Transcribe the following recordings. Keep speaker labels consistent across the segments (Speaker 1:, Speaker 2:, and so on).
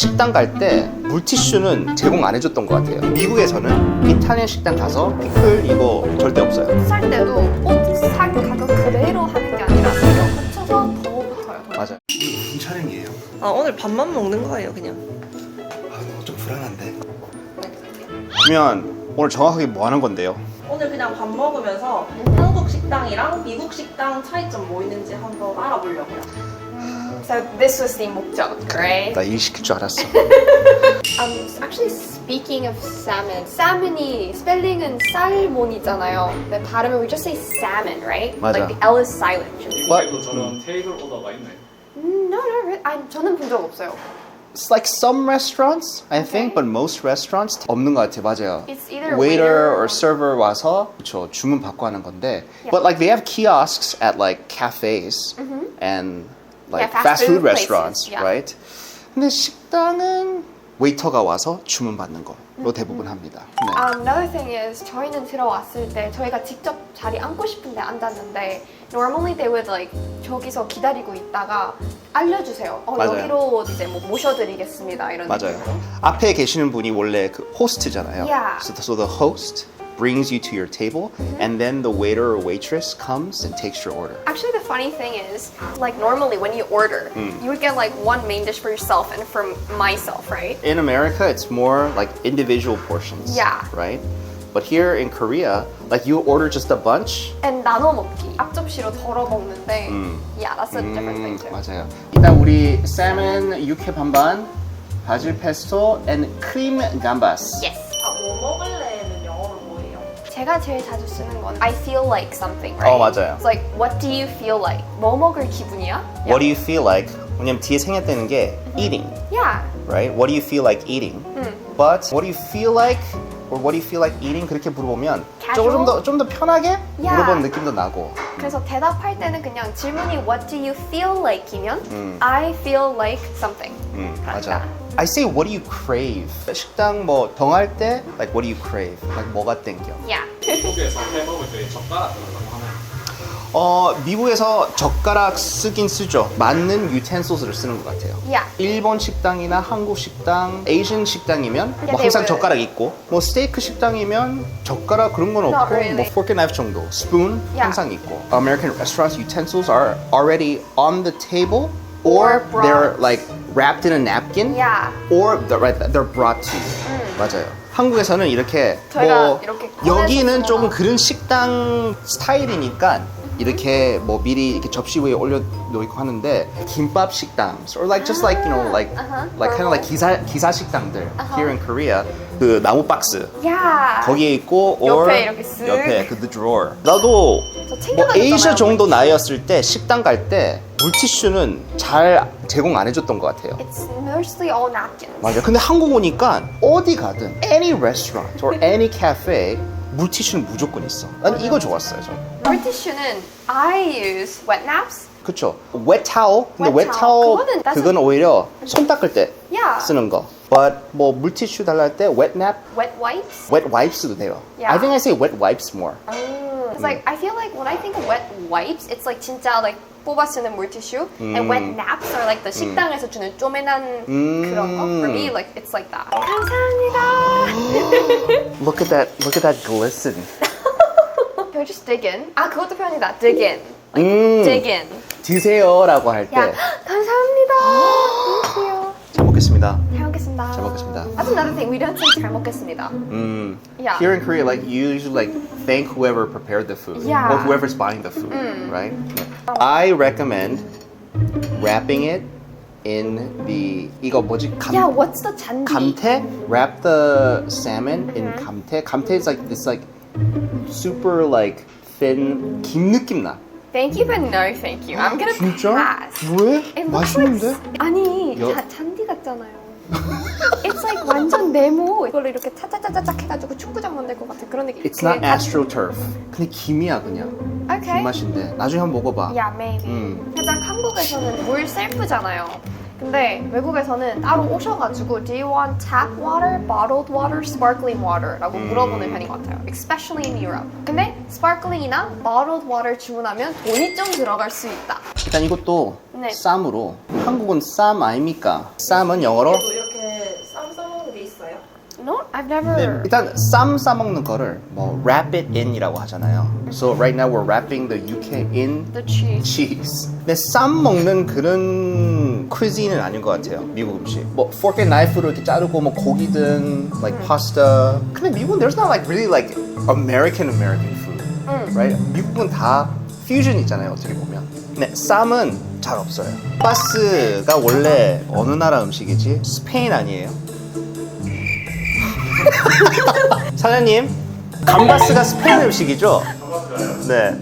Speaker 1: 식당 갈 때 물티슈는 제공 안 해줬던 것 같아요. 미국에서는 이탈리안 식당 가서 피클 이거 절대 없어요.
Speaker 2: 살 때도 꼭살 가격 그대로 하는 게 아니라 이거 합쳐서 더 붙어요.
Speaker 1: 맞아요. 오늘 무슨 촬영이에요?
Speaker 3: 아 오늘 밥만 먹는 거예요 그냥
Speaker 1: 아, 좀 불안한데. 그러면 오늘 정확하게 뭐 하는 건데요?
Speaker 3: 오늘 그냥 밥 먹으면서 한국 식당이랑 미국 식당 차이점 뭐 있는지 한번 알아보려고요
Speaker 2: So this was the 목적, right?
Speaker 1: 나 일 시킬 줄 알았어.
Speaker 2: Um, actually speaking of salmon, salmon이 스펠링은 살몬이잖아요. 근데 발음은 we just say salmon, right?
Speaker 1: 맞아.
Speaker 2: Like the L is silent.
Speaker 1: But
Speaker 4: 미국에도 저런 테이블 오더가 있나요?
Speaker 2: Mm, No, no, re- 아니, 저는 본 적 없어요.
Speaker 1: it's like some restaurants, I think, but most restaurants 없는 것 같아. 맞아요.
Speaker 2: It's either
Speaker 1: waiter
Speaker 2: waiter
Speaker 1: or
Speaker 2: or-
Speaker 1: server 와서 그쵸 주문 받고 하는 건데
Speaker 2: Yeah.
Speaker 1: but like they have kiosks at like cafes and like
Speaker 2: Mm-hmm. Yeah, fast
Speaker 1: fast, food
Speaker 2: food places,
Speaker 1: restaurants
Speaker 2: yeah.
Speaker 1: right 근데 식당은 웨이터가 와서 주문 받는
Speaker 2: Mm-hmm.
Speaker 1: 대부분 합니다 네.
Speaker 2: Um, another thing is 저희는 들어왔을 때 저희가 직접 자리 앉고 싶은데 앉았는데 normally they would like 저기서 기다리고 있다가 알려주세요. 어,
Speaker 1: 맞아요.
Speaker 2: 여기로 이제 뭐 모셔드리겠습니다 이런
Speaker 1: 맞아요
Speaker 2: 느낌으로.
Speaker 1: 앞에 계시는 분이 원래 그 호스트잖아요
Speaker 2: Yeah.
Speaker 1: so, so the host brings you to your table
Speaker 2: Mm-hmm.
Speaker 1: and then the waiter or waitress comes and takes your order
Speaker 2: Actually, the funny thing is, like normally when you order,
Speaker 1: Mm.
Speaker 2: you would get like one main dish for yourself and for myself, right?
Speaker 1: in America, it's more like individual portions.
Speaker 2: Yeah.
Speaker 1: Right? But here in Korea, like you order just a bunch.
Speaker 2: And 나눠 먹기, 앞접시로 덜어 먹는데,
Speaker 1: 음.
Speaker 2: yeah, that's a different thing
Speaker 1: 음,
Speaker 2: too.
Speaker 1: 맞아요. 일단 우리 salmon 육회 반반, 바질 페스토, and 크림 감바스.
Speaker 2: Yes.
Speaker 3: 아 뭐 먹을래는 영어로 뭐예요?
Speaker 2: 제가 제일 자주 쓰는 건 I feel like something, right?
Speaker 1: 어, 맞아요.
Speaker 2: It's like what do you feel like? 뭐 먹을 기분이야?
Speaker 1: What do you feel like? 왜냐면 뒤에 생략되는 게 eating,
Speaker 2: Yeah.
Speaker 1: right? What do you feel like eating?
Speaker 2: 음.
Speaker 1: But what do you feel like? Or what do you feel like eating? 그렇게 물어보면
Speaker 2: Casual?
Speaker 1: 조금 더 좀 더 편하게
Speaker 2: Yeah.
Speaker 1: 물어보는 느낌도 나고.
Speaker 2: 그래서 대답할 때는 그냥 질문이 What do you feel like이면
Speaker 1: 음.
Speaker 2: I feel like something.
Speaker 1: 음,
Speaker 2: 그러니까.
Speaker 1: 맞아. I say what do you crave? 식당 뭐 덩할 때 like what do you crave? like 뭐가 땡겨?
Speaker 2: Yeah.
Speaker 4: 미국에서 회 먹을 때 젓가락 들어가고 하나요?
Speaker 1: 어 미국에서 젓가락 쓰긴 쓰죠. 맞는 유텐소스를 쓰는 것 같아요.
Speaker 2: Yeah.
Speaker 1: 일본 식당이나 한국 식당, 에이전 식당이면
Speaker 2: Yeah,
Speaker 1: 뭐
Speaker 2: they
Speaker 1: 항상
Speaker 2: would.
Speaker 1: 젓가락 있고 뭐 스테이크 식당이면 젓가락 그런 건
Speaker 2: Not
Speaker 1: 없고
Speaker 2: really.
Speaker 1: 뭐 fork and knife 정도, spoon
Speaker 2: Yeah.
Speaker 1: 항상 있고. American restaurants utensils are already on the table or,
Speaker 2: Or brought.
Speaker 1: they're like wrapped in a napkin
Speaker 2: Yeah.
Speaker 1: or they're, right, they're brought to you. 맞아요. 한국에서는 이렇게
Speaker 2: 저희가
Speaker 1: 뭐
Speaker 2: 이렇게 꺼내서
Speaker 1: 여기는. 조금 그런 식당 스타일이니까 이렇게 뭐 미리 이렇게 접시 위에 올려 놓고 하는데 김밥 식당 or like just like you know like
Speaker 2: Uh-huh.
Speaker 1: like kind of like 기사 기사 식당들 here in Korea 그 나무 박스
Speaker 2: Yeah.
Speaker 1: 거기에 있고 or
Speaker 2: 옆에 이렇게 쓱.
Speaker 1: 옆에 그 the drawer 나도
Speaker 2: 저
Speaker 1: 뭐
Speaker 2: 챙겨다녔잖아요.
Speaker 1: 에이셔 정도 나이였을 때 식당 갈 때 물티슈는 잘 제공 안 해줬던 것 같아요.
Speaker 2: It's mostly all napkins.
Speaker 1: 맞아. 근데 한국 오니까 어디 가든 any restaurant or any cafe 물티슈는 무조건 있어. 난 이거 좋았어요. 저.
Speaker 2: 물티슈는 I use wet naps.
Speaker 1: 그쵸? wet towel. 근데
Speaker 2: Wet towel.
Speaker 1: towel
Speaker 2: 그거는 따뜻-
Speaker 1: 그건 오히려 손 닦을 때
Speaker 2: Yeah.
Speaker 1: 쓰는 거. but 뭐 물티슈 달랄 때 wet nap,
Speaker 2: Wet wipes.
Speaker 1: wet wipes도 돼요.
Speaker 2: Yeah.
Speaker 1: I think I say wet wipes more.
Speaker 2: Oh. It's like I feel like when I think of wet wipes, it's like 진짜 like 뽑아 쓰는 물티슈.
Speaker 1: 음.
Speaker 2: And wet naps are like the 식당에서 주는 쪼매난 그런 거. For me, like it's like that. 감사합니다.
Speaker 1: Look at that. Look at that glisten.
Speaker 2: Can we just dig in? 아 그것도 표현이다. Dig in. Like
Speaker 1: 음.
Speaker 2: dig in.
Speaker 1: 드세요라고 할 때.
Speaker 2: 야 감사합니다. That's another thing. We don't say 잘 먹겠습니다.
Speaker 1: Mm.
Speaker 2: Yeah.
Speaker 1: Here in Korea, like you usually like thank whoever prepared the food
Speaker 2: Yeah. Mm.
Speaker 1: or whoever's buying the food, right? I recommend wrapping it in the 이거 뭐지? 감,
Speaker 2: Yeah, what's the 잔디?
Speaker 1: 감태? Wrap the salmon in
Speaker 2: Mm-hmm.
Speaker 1: 감태. 감태 is like this like super like thin 김 느낌 나.
Speaker 2: Thank you, but no thank you. I'm gonna
Speaker 1: 진짜?
Speaker 2: pass.
Speaker 1: 왜?
Speaker 2: It looks like
Speaker 1: 맛있는데?
Speaker 2: s- 아니
Speaker 1: 여-
Speaker 2: 자, 잔디 같잖아요. It's like 완전 네모. 이걸로 이렇게 차차차차짝 해가지고 축구장 만들 것 같은 그런 느낌.
Speaker 1: It's not
Speaker 2: 그게 다-
Speaker 1: astroturf. 근데 김이야 그냥.
Speaker 2: Okay.
Speaker 1: 김 맛인데. 나중에 한번 먹어봐.
Speaker 2: Yeah, maybe.
Speaker 1: 음.
Speaker 2: 살짝 한국에서는 물 셀프잖아요. 근데 외국에서는 따로 오셔가지고 Do you want tap water, bottled water, sparkling water? 라고
Speaker 1: 음.
Speaker 2: 물어보는 편인 것 같아요. Especially in Europe. 근데 sparkling이나 bottled water 주문하면 돈이 좀 들어갈 수 있다.
Speaker 1: 일단 이것도
Speaker 2: 네.
Speaker 1: 쌈으로 한국은 쌈 아닙니까? 쌈은 영어로
Speaker 3: 또 이렇게
Speaker 2: I've never.
Speaker 1: 일단 쌈 싸먹는 거를 뭐 wrap it in이라고 하잖아요. So right now we're wrapping the UK in
Speaker 2: The cheese.
Speaker 1: cheese. 근데 쌈 먹는 그런 cuisine은 아닌 것 같아요. 미국 음식. 뭐 fork and knife로 이렇게 자르고 뭐 고기든 like pasta. 근데 미국은 there's not like really like American American food, right? 미국은 다 fusion 있잖아요. 어떻게 보면. 근데 쌈은 잘 없어요. 바스가 원래 어느 나라 음식이지? 스페인 아니에요? 사장님, 감바스가 스페인 음식이죠? 네.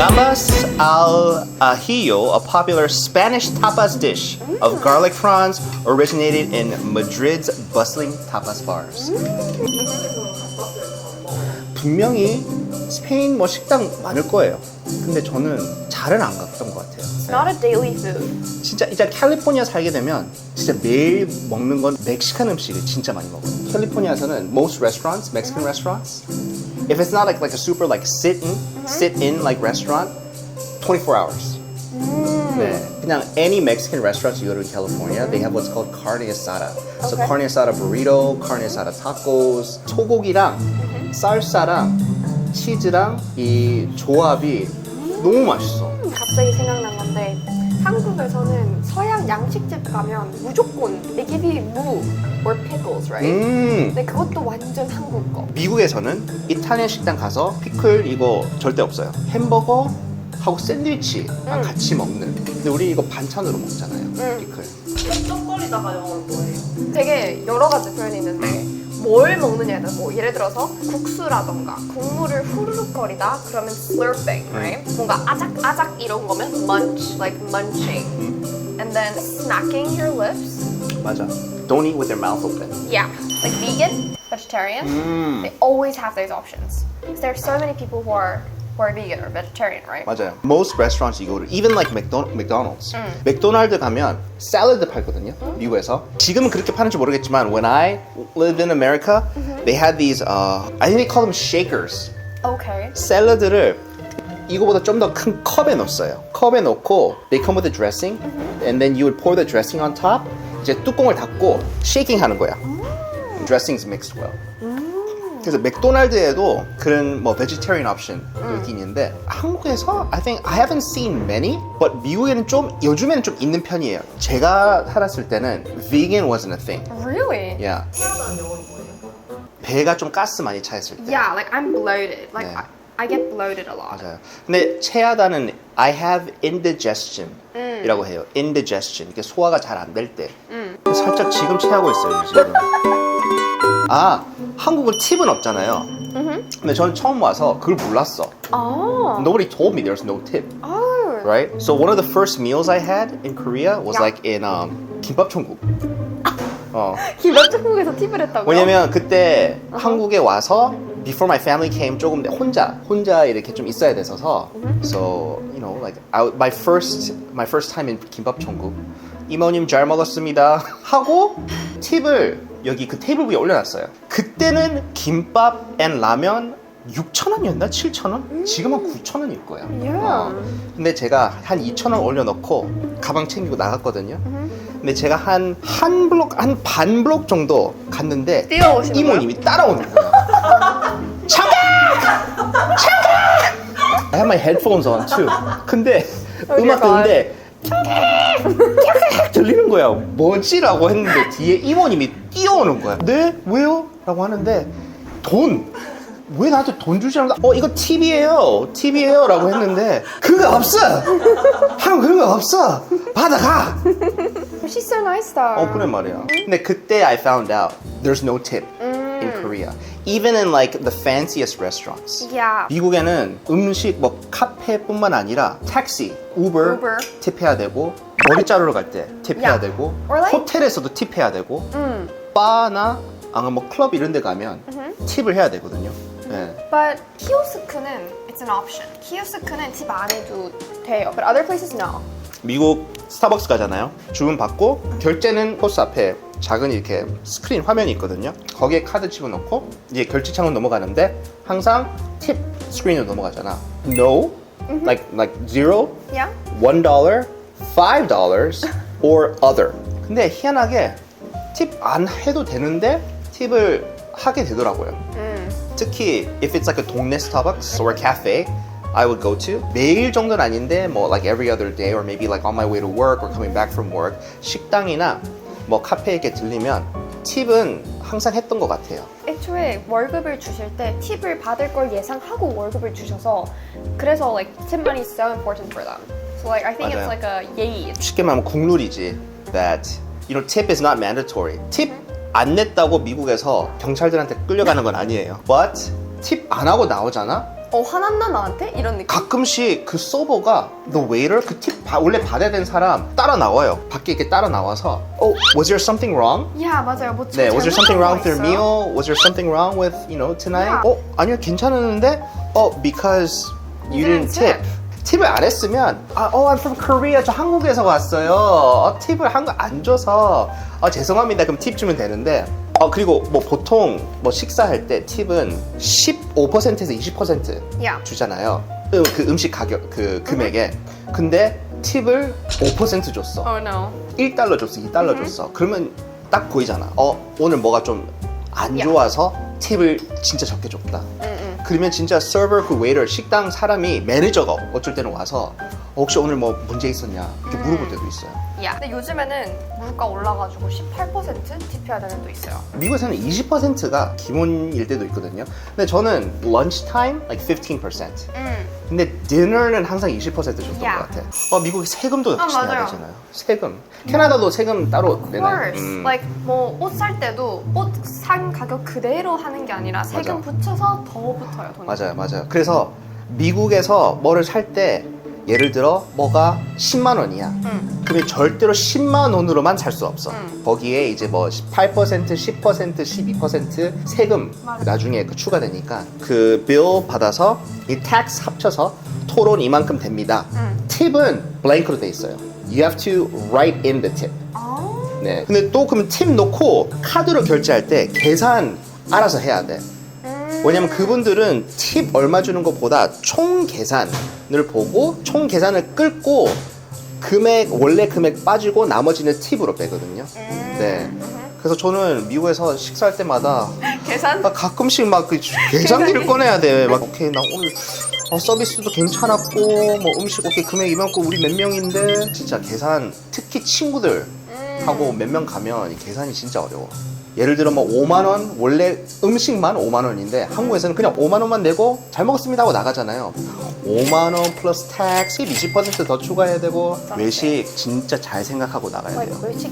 Speaker 1: Gambas al ajillo, a popular Spanish tapas dish of garlic prawns, originated in Madrid's bustling tapas bars. 분명히 스페인 뭐 식당 많을 거예요. 근데 저는 잘은 안 갔던 것 같아요.
Speaker 2: Not a daily food.
Speaker 1: 진짜 이제 캘리포니아 살게 되면 진짜 매일 먹는 건 멕시칸 음식을 진짜 많이 먹어요. 캘리포니아에서는 most restaurants, Mexican restaurants, if it's not like like a super like sit in, sit in like restaurant, 24 hours. 네, 그냥 any Mexican restaurants you go to in California, they have what's called carne asada. So
Speaker 2: Okay.
Speaker 1: carne asada burrito, carne asada tacos, 소고기랑 쌀사랑 치즈랑 이 조합이 너무 맛있어.
Speaker 2: 갑자기 생각난 건데 한국에서는 서양 양식집 가면 무조건 they give you 무 or pickles, right?
Speaker 1: 음.
Speaker 2: 근데 그것도 완전 한국 거.
Speaker 1: 미국에서는 이탈리안 식당 가서 피클 이거 절대 없어요. 햄버거 하고 샌드위치랑 같이 먹는. 근데 우리 이거 반찬으로 먹잖아요. 피클.
Speaker 3: 쩍거리다가 영어로 뭐예요?
Speaker 2: 되게 여러 가지 표현이 있는데 뭘 먹느냐에 따라 뭐 예를 들어서 국수라던가 국물을 후루룩거리다 그러면 slurping, right? 뭔가 아작아작 이런 거면 munch, like munching. And then smacking your lips.
Speaker 1: 맞아. Don't eat with your mouth open.
Speaker 2: Yeah, like vegan, vegetarian.
Speaker 1: 음.
Speaker 2: They always have those options. Because there are so many people who are who are vegan or vegetarian, right?
Speaker 1: 맞아요. Most restaurants you go to, even like McDonald, McDonald's. 맥도날드 가면 샐러드 팔거든요. 미국에서. 지금은 그렇게 파는지 모르겠지만 when I lived in America, they had these uh, I think they call them shakers.
Speaker 2: Okay.
Speaker 1: 샐러드를 이거보다 좀 더 큰 컵에 넣었어요. 컵에 넣고 they come with a dressing and then you would pour the dressing on top. 이제 뚜껑을 닫고 shaking 하는 거야. Dressings mixed well. 그래서 맥도날드에도 그런 뭐 vegetarian option 이렇게 있는데 한국에서 I think I haven't seen many, but 미국에는 좀 요즘에는 좀 있는 편이에요. 제가 살았을 때는 vegan wasn't a thing.
Speaker 2: Really?
Speaker 1: Yeah. 배가 좀 가스 많이 차 있을 때.
Speaker 2: Yeah, like I'm bloated. Like
Speaker 1: 네.
Speaker 2: I, I get bloated a lot.
Speaker 1: 맞아요. 근데 체하다는 I have indigestion 이라고 해요. indigestion. 이게 소화가 잘 안 될 때. 살짝 지금 체하고 있어요, 지금. 아, 한국은 팁은 없잖아요. 근데 저는 처음 와서 그걸 몰랐어.
Speaker 2: Oh.
Speaker 1: Nobody told me there's no tip,
Speaker 2: Oh.
Speaker 1: right? So one of the first meals I had in Korea was
Speaker 2: Yeah.
Speaker 1: like in um, 김밥 천국. 어.
Speaker 2: 김밥 천국에서 팁을 했다고요?
Speaker 1: 왜냐면 그때 한국에 와서 before my family came 조금 혼자 혼자 이렇게 좀 있어야 돼서서 so you know like I, my first my first time in 김밥 천국 이모님 잘 먹었습니다 하고 팁을 여기 그 테이블 위에 올려놨어요. 그때는 김밥 앤 라면 6천 원이었나 7천 원? 지금은 9천 원일 거야.
Speaker 2: Yeah.
Speaker 1: 어. 근데 제가 한 2천 원 올려놓고 가방 챙기고 나갔거든요. 근데 제가 한 한 블록 한 반 블록 정도 갔는데
Speaker 2: 뛰어오시는
Speaker 1: 이모님이 따라오는 거예요. 잠깐! 잠깐! I have my headphones on too. 근데
Speaker 2: Oh
Speaker 1: 음악 듣는데 들리는 거야. 뭐지라고 했는데 뒤에 이모님이 뛰어오는 거야. 네? 왜요? 라고 하는데 돈. 왜 나한테 돈 주지 않는다? 어, 이거 팁이에요. 팁이에요. 라고 했는데, 그거 없어! 한 그거 없어! 받아가!
Speaker 2: But she's so nice though.
Speaker 1: 어 그래 말이야. 근데 그때 I found out there's no tip in Korea. Even in like the fanciest restaurants.
Speaker 2: Yeah.
Speaker 1: 미국에는 음식 뭐 카페뿐만 아니라 택시, 우버
Speaker 2: Uber.
Speaker 1: 팁해야 되고 머리 자르러 갈 때 팁해야
Speaker 2: Yeah.
Speaker 1: 되고
Speaker 2: Or like-
Speaker 1: 호텔에서도 팁해야 되고
Speaker 2: 음.
Speaker 1: 바나 아니면 뭐 클럽 이런 데 가면 팁을 해야 되거든요. 네.
Speaker 2: But 키오스크는 it's an option. 키오스크는 팁 안 해도 돼요. But other places no.
Speaker 1: 미국 스타벅스 가잖아요. 주문 받고 결제는 코스 앞에 작은 이렇게 스크린 화면이 있거든요. 거기에 카드 집어넣고 이제 결제창으로 넘어가는데 항상 팁 스크린으로 넘어가잖아. No, like like zero,
Speaker 2: Yeah.
Speaker 1: one dollar, five dollars, or other. 근데 희한하게 팁 안 해도 되는데 팁을 하게 되더라고요.
Speaker 2: 음.
Speaker 1: 특히 if it's like a 동네 Starbucks or a cafe I would go to 매일 정도는 아닌데 뭐 like every other day or maybe like on my way to work or coming back from work 식당이나 뭐 카페에 이렇게 들리면 팁은 항상 했던 것 같아요.
Speaker 2: 애초에 월급을 주실 때 팁을 받을 걸 예상하고 월급을 주셔서 그래서 like tip money is so important for them. So like I think it's
Speaker 1: 맞아요.
Speaker 2: like a 예의.
Speaker 1: 쉽게 말하면 국룰이지 that you know tip is not mandatory. 팁 안 냈다고 미국에서 경찰들한테 끌려가는 건 아니에요. But 팁 안 하고 나오잖아.
Speaker 2: 어 화났나 나한테 이런 느낌.
Speaker 1: 가끔씩 그 서버가 the waiter 그팁 원래 받아야 되는 사람 따라 나와요. 밖에 이렇게 따라 나와서 oh was there something wrong?
Speaker 2: 야 맞아요. 뭐
Speaker 1: 네, was there something wrong with your meal? Was there something wrong with you know tonight? 어 아니요 괜찮았는데 어 because you didn't tip. 팁을 안 했으면 아, oh, I'm from Korea. 저 한국에서 왔어요. 어, 팁을 한거안 줘서 어, 죄송합니다. 그럼 팁 주면 되는데 어 그리고 뭐 보통 뭐 식사할 때 팁은 15%에서 20%
Speaker 2: 야.
Speaker 1: 주잖아요. 음, 그 음식 가격 그 금액에. 근데 팁을 5% 줬어.
Speaker 2: Oh no.
Speaker 1: 1달러 줬어, 2달러 줬어. 그러면 딱 보이잖아. 어, 오늘 뭐가 좀 안
Speaker 2: 야.
Speaker 1: 좋아서 팁을 진짜 적게 줬다.
Speaker 2: 응응.
Speaker 1: 그러면 진짜 서버 그 웨이터 식당 사람이 매니저가 어쩔 때는 와서 어, 혹시 오늘 뭐 문제 있었냐 이렇게
Speaker 2: 음.
Speaker 1: 물어볼 때도 있어요.
Speaker 2: 야. 근데 요즘에는 물가 올라가지고 18% 팁해야 되는 도 있어요.
Speaker 1: 미국에서는 20%가 기본일 때도 있거든요. 근데 저는 lunch time like 15%.
Speaker 2: 음.
Speaker 1: 근데 디너는 항상 20% 줬던
Speaker 2: 야.
Speaker 1: 것 같아. 어, 미국이 세금도
Speaker 2: 아,
Speaker 1: 역시 내야
Speaker 2: 맞아요.
Speaker 1: 되잖아요. 세금. 캐나다도 세금 따로
Speaker 2: Of
Speaker 1: 내나요?
Speaker 2: course.
Speaker 1: 음.
Speaker 2: Like 뭐 옷 살 때도 옷 산 가격 그대로 하는 게 아니라 세금
Speaker 1: 맞아.
Speaker 2: 붙여서 더 붙어요 돈이.
Speaker 1: 맞아요, 맞아요. 그래서 미국에서 뭐를 살 때 예를 들어 뭐가 10만 원이야.
Speaker 2: 응.
Speaker 1: 그러면 절대로 10만 원으로만 살 수 없어.
Speaker 2: 음.
Speaker 1: 거기에 이제 뭐 8%, 10%, 12% 세금
Speaker 2: 맞아.
Speaker 1: 나중에 그 추가되니까 그 bill 받아서 이 tax 합쳐서 토론 이만큼 됩니다.
Speaker 2: 응.
Speaker 1: 팁은 블랭크로 돼 있어요. You have to write in the tip.
Speaker 2: 아.
Speaker 1: 네. 근데 또 그럼 팁 놓고 카드로 결제할 때 계산 알아서 해야 돼.
Speaker 2: 음.
Speaker 1: 왜냐면 그분들은 팁 얼마 주는 것보다 총 계산을 보고 총 계산을 끌고 금액 원래 금액 빠지고 나머지는 팁으로 빼거든요.
Speaker 2: 음.
Speaker 1: 네. 그래서 저는 미국에서 식사할 때마다
Speaker 2: 계산?
Speaker 1: 막 가끔씩 막 그 계산기를 꺼내야 돼. 막 오케이 나 오늘 어, 서비스도 괜찮았고 뭐 음식 오케이 금액 이만큼 우리 몇 명인데 진짜 계산 특히 친구들
Speaker 2: 음.
Speaker 1: 하고 몇 명 가면 이 계산이 진짜 어려워. 예를 들어 뭐 5만 원 원래 음식만 5만 원인데 한국에서는 그냥 5만 원만 내고 잘 먹었습니다 하고 나가잖아요. 5만 원 플러스 텍스 20%더 추가해야 되고 외식 진짜 잘 생각하고 나가야
Speaker 2: like
Speaker 1: 돼요.
Speaker 2: 외식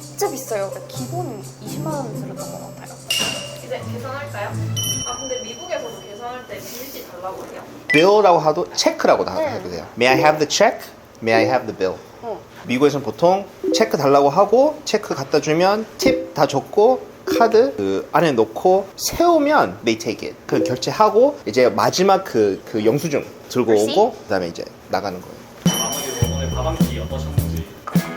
Speaker 2: 진짜 비싸요. 그러니까 기본 20만 원 들었던 것 같아요.
Speaker 3: 이제 계산할까요? 아 근데 미국에서도 계산할 때 빌지 달라고 해요.
Speaker 1: bill라고 하도 체크라고 다
Speaker 2: 네.
Speaker 1: 해도 돼요. May I have the check? May I have the bill?
Speaker 2: 어.
Speaker 1: 미국에서는 보통 체크 달라고 하고 체크 갖다 주면 팁 다 줬고 카드 그 안에 넣고 세우면 they take it. 그 결제하고 이제 마지막 그, 그 영수증 들고? 오고 그다음에 이제 나가는 거예요.
Speaker 4: 마무리로 오늘 밥한끼 어떠셨는지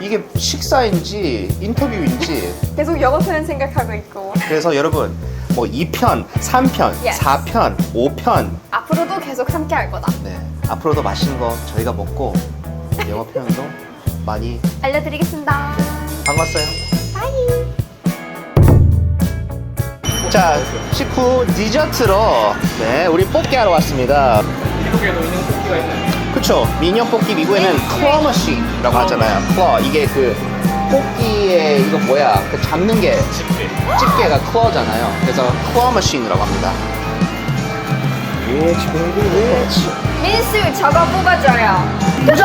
Speaker 1: 이게 식사인지 인터뷰인지
Speaker 2: 계속 영어 표현 생각하고 있고
Speaker 1: 그래서 여러분 뭐 2편, 3편,
Speaker 2: Yes.
Speaker 1: 4편, 5편
Speaker 2: 앞으로도 계속 함께 할 거다.
Speaker 1: 네 앞으로도 맛있는 거 저희가 먹고 영어 표현도 많이
Speaker 2: 알려드리겠습니다.
Speaker 1: 반갑어요.
Speaker 2: 바이.
Speaker 1: 자 식후 디저트로 네 우리 뽑기 하러 왔습니다.
Speaker 4: 미국에도 있는 쿠키가 있나요?
Speaker 1: 그쵸 민영 뽑기 미국에는 클러 머신이라고 하잖아요. 클러 이게 그 뽑기에 이거 뭐야 그 잡는 게
Speaker 4: 집게
Speaker 1: 집게가 클러잖아요. 그래서 클러 머신이라고 합니다. Rich baby rich.
Speaker 2: 민수 저거 뽑아줘요. 네.
Speaker 1: 우